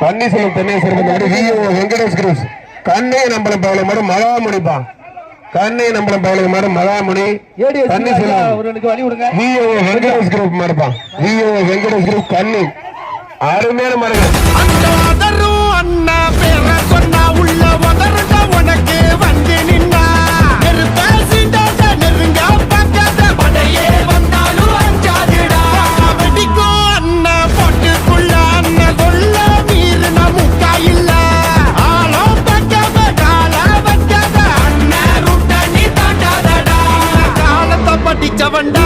பன்னீர்செல்வம் தென்னேஸ்வரம் மாடு VO Venkatesh cruise கண்ணே நம்பளம் பவள மாடு மகாமுனிப்பா. கண்ணே நம்பளம் பவள மாடு மகாமுனி. பன்னீர்செல்வம் ஒருவனுக்கு வழி விடுங்க விஓ வெங்கடேஷ் குரூப் மாடுப்பா. விஓ வெங்கடேஷ் குரூப் கண்ணி. அருமையான மாடுகள். அண்ணன்